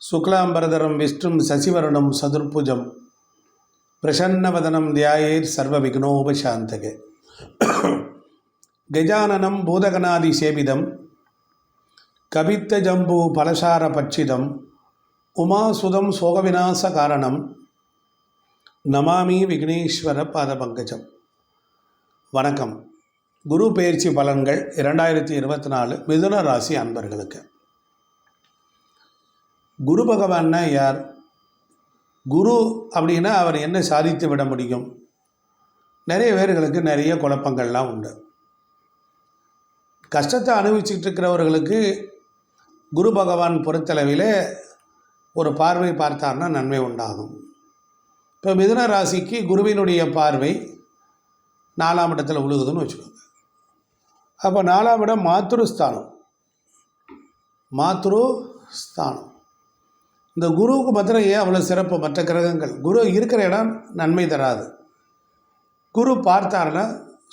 சுக்லாம்பரதரம் விஷ்ணும் சசிவரணம் சதுர்புஜம். பிரசன்னவதனம் தியாயேர் சர்வ விக்னோபசாந்தகே கஜானனம் பூதகணாதி சேவிதம் கபித்த ஜம்பு பலசார பட்சிதம் உமாசுதம் சோகவிநாச காரணம் நமாமி விக்னேஸ்வர பாதபங்கஜம். வணக்கம். குரு பயிற்சி பலன்கள் இரண்டாயிரத்தி இருபத்தி நாலு மிதுன ராசி அன்பர்களுக்கு. குரு பகவான்னா யார்? குரு அப்படின்னா அவர் என்ன சாதித்து விட முடியும்? நிறைய பேர்களுக்கு நிறைய குழப்பங்கள்லாம் உண்டு. கஷ்டத்தை அனுபவிச்சுட்டு இருக்கிறவர்களுக்கு குரு பகவான் பொறுத்தளவில் ஒரு பார்வை பார்த்தார்னா நன்மை உண்டாகும். இப்போ மிதுன ராசிக்கு குருவினுடைய பார்வை நாலாம் இடத்துல விழுகுதுன்னு வச்சுக்கோங்க. அப்போ நாலாம் இடம் மாத்ரு ஸ்தானம் மாத்ரு ஸ்தானம் இந்த குருவுக்கு மாத்திரம் ஏன் அவ்வளோ சிறப்பு? மற்ற கிரகங்கள். குரு இருக்கிற இடம் நன்மை தராது. குரு பார்த்தாருன்னா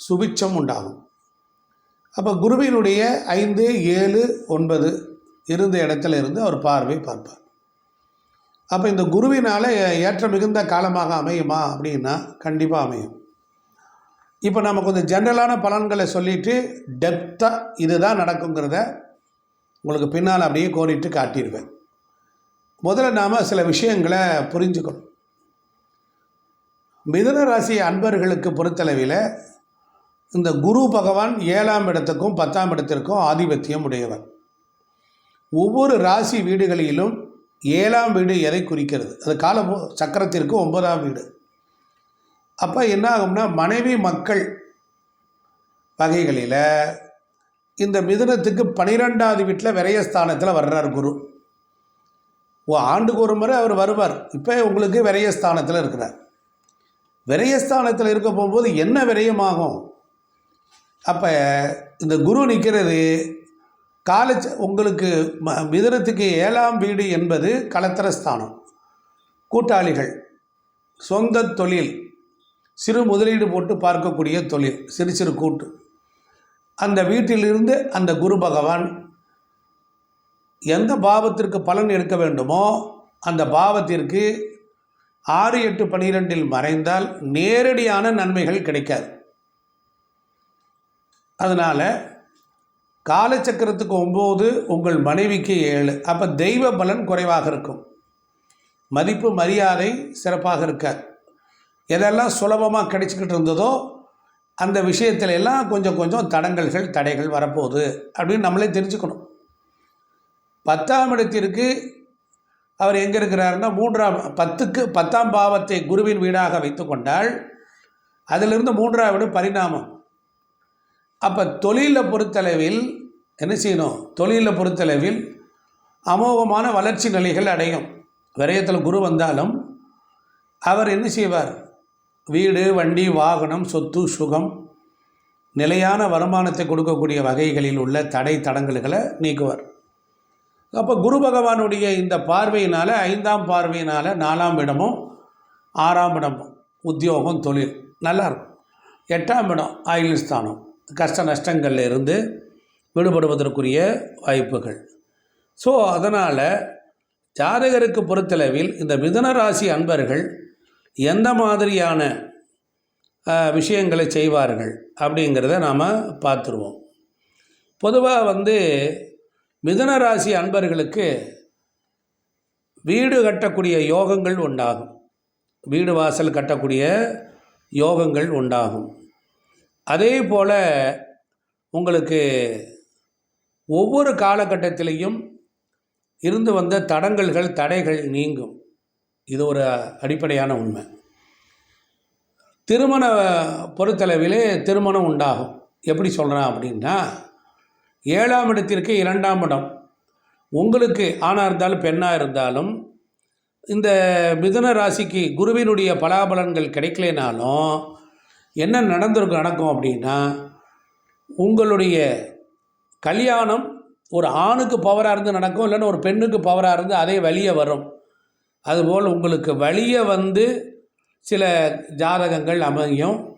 சுபிட்சம் உண்டாகும். அப்போ குருவினுடைய ஐந்து ஏழு ஒன்பது இருந்த இடத்துல இருந்து அவர் பார்வை பார்ப்பார். அப்போ இந்த குருவினால் ஏற்ற மிகுந்த காலமாக அமையுமா அப்படின்னா கண்டிப்பாக அமையும். இப்போ நம்ம கொஞ்சம் ஜென்ரலான பலன்களை சொல்லிவிட்டு டெப்த்தாக இதுதான் நடக்குங்கிறத உங்களுக்கு பின்னால் அப்படியே கோரிட்டு காட்டிடுவேன். முதல்ல நாம் சில விஷயங்களை புரிஞ்சுக்கணும். மிதுன ராசி அன்பர்களுக்கு பொறுத்தளவில் இந்த குரு பகவான் ஏழாம் இடத்துக்கும் பத்தாம் இடத்திற்கும் ஆதிபத்தியம் உடையவர். ஒவ்வொரு ராசி வீடுகளிலும் ஏழாம் வீடு எதை குறிக்கிறது? அது கால சக்கரத்திற்கு ஒன்பதாம் வீடு. அப்போ என்ன ஆகும்னா மனைவி மக்கள் வகைகளில் இந்த மிதுனத்துக்கு பனிரெண்டாவது வீட்டில் விரயஸ்தானத்தில் வர்றார் குரு. ஆண்டுக்கு ஒரு முறை அவர் வருவார். இப்போ உங்களுக்கு விரயஸ்தானத்தில் இருக்கிறார். விரயஸ்தானத்தில் இருக்க போகும்போது என்ன விரயமாகும்? அப்போ இந்த குரு நிற்கிறது காலச்ச உங்களுக்கு ம மிதனத்துக்கு ஏழாம் வீடு என்பது கலத்திரஸ்தானம் கூட்டாளிகள் சொந்த தொழில் சிறு முதலீடு போட்டு பார்க்கக்கூடிய தொழில் சிறு சிறு கூட்டு. அந்த வீட்டிலிருந்து அந்த குரு பகவான் எந்த பாவத்திற்கு பலன் எடுக்க வேண்டுமோ அந்த பாவத்திற்கு ஆறு எட்டு பனிரெண்டில் மறைந்தால் நேரடியான நன்மைகள் கிடைக்காது. அதனால் காலச்சக்கரத்துக்கு ஒம்பது உங்கள் மனைவிக்கு ஏழு. அப்போ தெய்வ பலன் குறைவாக இருக்கும். மதிப்பு மரியாதை சிறப்பாக இருக்காது. எதெல்லாம் சுலபமாக கிடைச்சிக்கிட்டு இருந்ததோ அந்த விஷயத்துல எல்லாம் கொஞ்சம் கொஞ்சம் தடங்கல்கள் தடைகள் வரப்போகுது அப்படின்னு நம்மளே தெரிஞ்சுக்கணும். பத்தாம் இடத்திற்கு அவர் எங்கே இருக்கிறாருன்னா மூன்றாம் பத்துக்கு பத்தாம் பாவத்தை குருவின் வீடாக வைத்து கொண்டால் அதிலிருந்து மூன்றாம் வீடு பரிணாமம். அப்போ தொழிலில் பொறுத்தளவில் என்ன செய்யணும்? தொழிலில் பொறுத்தளவில் அமோகமான வளர்ச்சி நிலைகள் அடையும். விரயத்தில் குரு வந்தாலும் அவர் என்ன செய்வார்? வீடு வண்டி வாகனம் சொத்து சுகம் நிலையான வருமானத்தை கொடுக்கக்கூடிய வகைகளில் உள்ள தடை தடங்கல்களை நீக்குவார். அப்போ குரு பகவானுடைய இந்த பார்வையினால் ஐந்தாம் பார்வையினால் நாலாம் இடமும் ஆறாம் இடமும் உத்தியோகம் தொழில் நல்லாயிருக்கும் எட்டாம் இடம் ஆயுள் ஸ்தானம் கஷ்ட நஷ்டங்களில் இருந்து விடுபடுவதற்குரிய வாய்ப்புகள். ஸோ அதனால் ஜாதகருக்கு பொறுத்தளவில் இந்த மிதன ராசி அன்பர்கள் எந்த மாதிரியான விஷயங்களை செய்வார்கள் அப்படிங்கிறத நாம் பார்த்துருவோம். பொதுவாக வந்து மிதுன ராசி அன்பர்களுக்கு வீடு கட்டக்கூடிய யோகங்கள் உண்டாகும். வீடு வாசல் கட்டக்கூடிய யோகங்கள் உண்டாகும். அதே போல் உங்களுக்கு ஒவ்வொரு காலகட்டத்திலையும் இருந்து வந்த தடங்கல்கள் தடைகள் நீங்கும். இது ஒரு அடிப்படையான உண்மை. திருமண பொறுத்தளவிலே திருமணம் உண்டாகும். எப்படி சொல்கிறேன் அப்படின்னா ஏழாம் இடத்திற்கு இரண்டாம் இடம். உங்களுக்கு ஆணாக இருந்தாலும் பெண்ணாக இருந்தாலும் இந்த மிதுன ராசிக்கு குருவினுடைய பலாபலன்கள் கிடைக்கலனாலும் என்ன நடந்திருக்கு நடக்கும் அப்படின்னா உங்களுடைய கல்யாணம் ஒரு ஆணுக்கு பவராக இருந்து நடக்கும் இல்லைன்னா ஒரு பெண்ணுக்கு பவராக இருந்து அதே வழியே வரும். அதுபோல் உங்களுக்கு வழியே வந்து சில ஜாதகங்கள் அமையும்.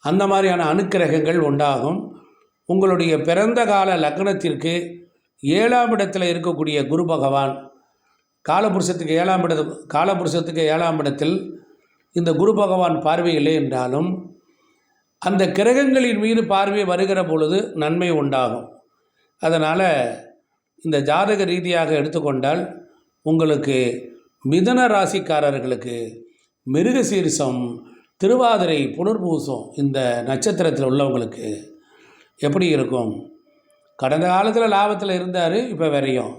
அந்த மாதிரியான அனுக்கிரகங்கள் உண்டாகும். உங்களுடைய பிறந்த கால லக்னத்திற்கு ஏழாம் இடத்தில் இருக்கக்கூடிய குரு பகவான் காலபுருஷத்துக்கு ஏழாம் இடத்து காலபுருஷத்துக்கு ஏழாம் இடத்தில் இந்த குரு பகவான் பார்வை இல்லை என்றாலும் அந்த கிரகங்களின் மீது பார்வை வருகிற பொழுது நன்மை உண்டாகும். அதனால் இந்த ஜாதக ரீதியாக எடுத்துக்கொண்டால் உங்களுக்கு மிதன ராசிக்காரர்களுக்கு மிருகசீரிசம் திருவாதிரை புனர்பூசம் இந்த நட்சத்திரத்தில் உள்ளவங்களுக்கு எப்படி இருக்கும்? கடந்த காலத்தில் லாபத்தில் இருந்தார் இப்போ வரையும்.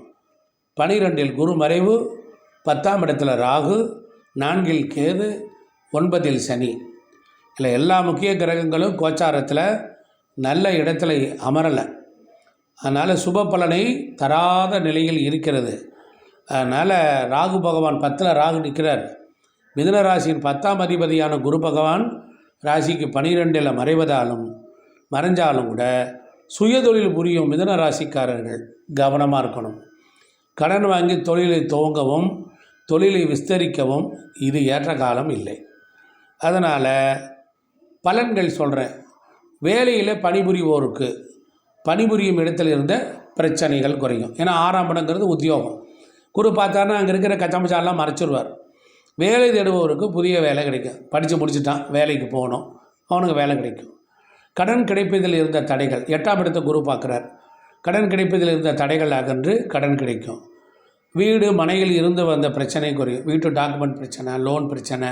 பனிரெண்டில் குரு மறைவு பத்தாம் இடத்துல ராகு நான்கில் கேது ஒன்பதில் சனி. இல்லை எல்லா முக்கிய கிரகங்களும் கோச்சாரத்தில் நல்ல இடத்துல அமரலை. அதனால் சுப பலனை தராத நிலையில் இருக்கிறது. அதனால் ராகு பகவான் பத்தில் ராகு நிற்கிறார் மிதுன ராசியின் பத்தாம் அதிபதியான குரு பகவான் ராசிக்கு பனிரெண்டில் மறைவதாலும் மறைஞ்சாலும் கூட சுயதொழில் புரியும் மிதன ராசிக்காரர்கள் கவனமாக இருக்கணும். கடன் வாங்கி தொழிலை துவங்கவும் தொழிலை விஸ்தரிக்கவும் இது ஏற்ற காலம் இல்லை. அதனால் பலன்கள் சொல்கிறேன் வேலையில் பணிபுரிவோருக்கு பணிபுரியும் இடத்துல இருந்த பிரச்சனைகள் குறையும். ஏன்னா ஆறாம் படங்கிறது உத்தியோகம். குரு பார்த்தாருன்னா அங்கே இருக்கிற கச்சமச்சாலாம் மறைச்சிருவார். வேலை தேடுபவருக்கு புதிய வேலை கிடைக்கும். படித்து முடிச்சுட்டான் வேலைக்கு போகணும். அவனுக்கு வேலை கிடைக்கும். கடன் கிடைப்பதில் இருந்த தடைகள். எட்டாம் இடத்தை குரு பார்க்குறார். கடன் கிடைப்பதில் இருந்த தடைகள் அகன்று கடன் கிடைக்கும். வீடு மனையில் இருந்து வந்த பிரச்சனை குறையும். வீட்டு டாக்குமெண்ட் பிரச்சனை லோன் பிரச்சனை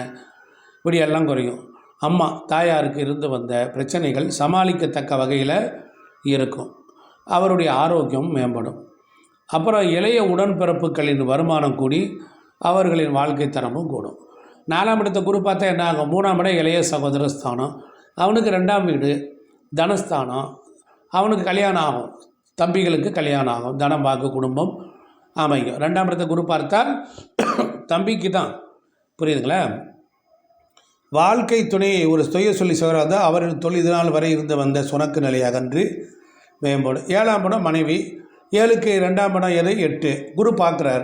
இப்படி எல்லாம் குறையும். அம்மா தாயாருக்கு இருந்து வந்த பிரச்சனைகள் சமாளிக்கத்தக்க வகையில் இருக்கும். அவருடைய ஆரோக்கியம் மேம்படும். அப்புறம் இளைய உடன்பிறப்புகளின் வருமானம் கூடி அவர்களின் வாழ்க்கை தரமும் கூடும். நாலாம் இடத்த குரு பார்த்தா என்ன ஆகும்? மூணாம் இடம் இளைய சகோதர ஸ்தானம் அவனுக்கு ரெண்டாம் வீடு தனஸ்தானம். அவனுக்கு கல்யாணம் ஆகும். தம்பிகளுக்கு கல்யாணம் ஆகும். தனம் வாக்கு குடும்பம் அமையும். ரெண்டாம் இடத்த குரு பார்த்தால் தம்பிக்கு தான் புரியுதுங்களா? வாழ்க்கை துணையை ஒரு தொய்ய சொல்லி சொல்கிறாங்க அவரின் தொழில் நாள் வரை இருந்து வந்த சுணக்கு நிலையாகன்று அகன்று மேம்படும் ஏழாம் படம் மனைவி. ஏழுக்கு ரெண்டாம் படம் எது? எட்டு. குரு பார்க்குறார்.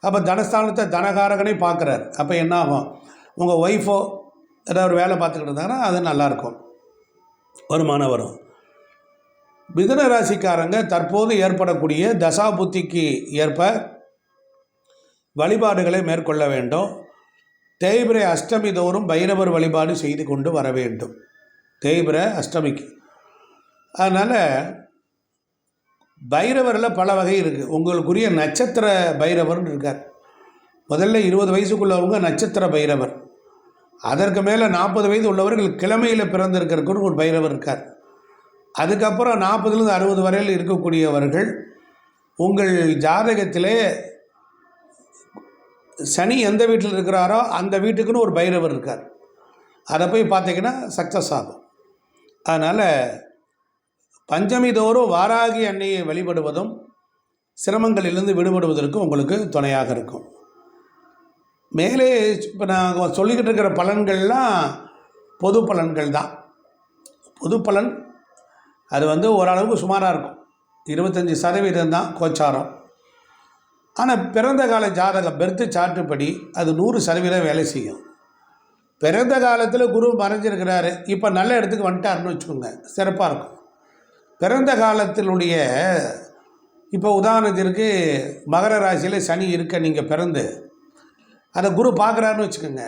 அப்போ தனஸ்தானத்தை தனகாரகனை பார்க்குறார். அப்போ என்ன ஆகும்? உங்கள் ஒய்ஃபோ ஏதாவது ஒரு வேலை பார்த்துக்கிட்டு இருந்தாங்கன்னா அது நல்லாயிருக்கும். வருமானம் வரும் மிதுன ராசிக்காரங்க தற்போது ஏற்படக்கூடிய தசா புத்திக்கு ஏற்ப வழிபாடுகளை மேற்கொள்ள வேண்டும். தேய்பிரை அஷ்டமி தோறும் பைரவர் வழிபாடு செய்து கொண்டு வர வேண்டும். தேய்பிரை அஷ்டமிக்கு. அதனால் பைரவரில் பல வகை இருக்குது உங்களுக்குரிய நட்சத்திர பைரவர்னு இருக்கார். முதல்ல இருபது வயசுக்குள்ளவங்க நட்சத்திர பைரவர். அதற்கு மேலே நாற்பது வயது உள்ளவர்கள் கிழமையில் பிறந்திருக்கிறதுக்கு ஒரு பைரவர் இருக்கார். அதுக்கப்புறம் நாற்பதுலேருந்து அறுபது வரையில் இருக்கக்கூடியவர்கள் உங்கள் ஜாதகத்திலே சனி எந்த வீட்டில் இருக்கிறாரோ அந்த வீட்டுக்குன்னு ஒரு பைரவர் இருக்கார். அதை போய் பார்த்தீங்கன்னா சக்ஸஸ் ஆகும். அதனால் பஞ்சமி தோறும் வாராகி அன்னையை வழிபடுவதும் சிரமங்களிலிருந்து விடுபடுவதற்கு உங்களுக்கு துணையாக இருக்கும். மேலே இப்போ நான் சொல்லிக்கிட்டு இருக்கிற பலன்கள்லாம் பொது பலன்கள் தான். பொது பலன் அது வந்து ஓரளவுக்கு சுமாராக இருக்கும். இருபத்தஞ்சி சதவீதம் தான் கோச்சாரம். ஆனால் பிறந்த கால ஜாதகம் பெருத்து சாட்டுப்படி அது நூறு சதவீதம் வேலை செய்யும். பிறந்த காலத்தில் குரு மறைஞ்சிருக்கிறாரு. இப்போ நல்ல இடத்துக்கு வந்துட்டாருன்னு வச்சுக்கோங்க சிறப்பாக இருக்கும். பிறந்த காலத்தினுடைய இப்போ உதாரணத்திற்கு மகர ராசியில் சனி இருக்க நீங்கள் பிறந்து அதை குரு பார்க்குறாருன்னு வச்சுக்கோங்க.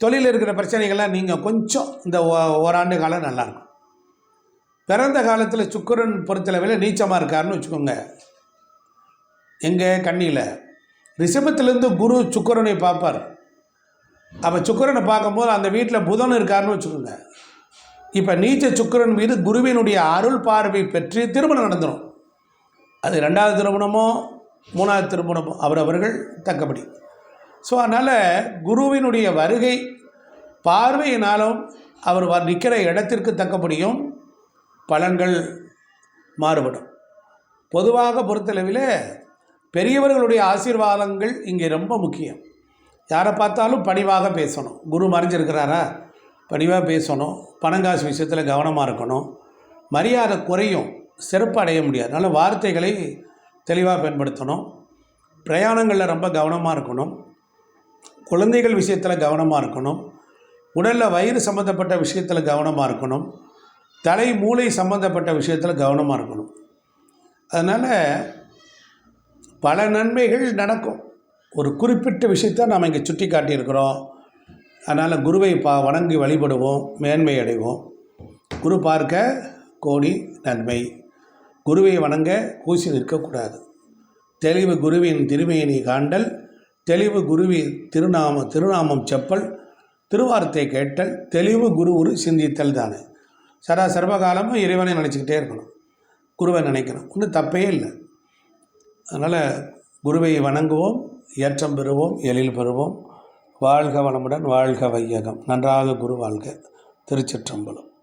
தொழிலில் இருக்கிற பிரச்சனைகள்லாம் நீங்கள் கொஞ்சம் இந்த ஓ- ஓராண்டு காலம் நல்லாயிருக்கும் பிறந்த காலத்தில் சுக்கிரன் பொறுத்தளவில் நீச்சமாக இருக்காருன்னு வச்சுக்கோங்க. எங்கே கண்ணியில் ரிஷபத்திலேருந்து குரு சுக்கிரனை பார்ப்பார். அப்போ சுக்கிரனை பார்க்கும்போது அந்த வீட்டில் புதன் இருக்காருன்னு வச்சுக்கோங்க. இப்போ நீச்ச சுக்கிரன் மீது குருவினுடைய அருள் பார்வை பெற்று திருமணம் நடந்துடும் அது ரெண்டாவது திருமணமோ மூணாவது திருமணமோ அவரவர்கள் தக்கபடி. ஸோ அதனால் குருவினுடைய வருகை பார்வையினாலும் அவர் வ- நிற்கிற இடத்திற்கு தக்கப்படியும் பலன்கள் மாறுபடும். பொதுவாக பொறுத்தளவில் பெரியவர்களுடைய ஆசீர்வாதங்கள் இங்கே ரொம்ப முக்கியம். யாரை பார்த்தாலும் பணிவாக பேசணும். குரு மறைஞ்சிருக்கிறாரா? பணிவாக பேசணும். பணங்காசு விஷயத்தில் கவனமாக இருக்கணும். மரியாதை குறையும். சிறப்பு அடைய முடியாது. அதனால் வார்த்தைகளை தெளிவாக பயன்படுத்தணும். பிரயாணங்களில் ரொம்ப கவனமாக இருக்கணும். குழந்தைகள் விஷயத்தில் கவனமாக இருக்கணும். உடலில் வயிறு சம்மந்தப்பட்ட விஷயத்தில் கவனமாக இருக்கணும். தலை மூளை சம்மந்தப்பட்ட விஷயத்தில் கவனமாக இருக்கணும். அதனால் பல நன்மைகள் நடக்கும். ஒரு குறிப்பிட்ட விஷயத்தை நாம் இங்கே சுட்டி காட்டியிருக்கிறோம். அதனால் குருவை பா வணங்கி வழிபடுவோம். மேன்மை அடைவோம். குரு பார்க்க கோடி நன்மை. குருவை வணங்க கூசி நிற்கக்கூடாது. தெளிவு குருவின் திருமையினை காண்டல். தெளிவு குருவி திருநாம திருநாமம் செப்பல் திருவார்த்தை கேட்டல் தெளிவு குரு ஒரு சிந்தித்தல் தானே. சரா சர்வகாலமும் இறைவனை நினச்சிக்கிட்டே இருக்கணும். குருவை நினைக்கணும். ஒன்றும் தப்பே இல்லை. அதனால் குருவை வணங்குவோம் ஏற்றம் பெறுவோம் எழில் பெறுவோம். வாழ்க வளமுடன் வாழ்க வையகம். நன்றாக குரு வாழ்க. திருச்சிற்றம்பலம்.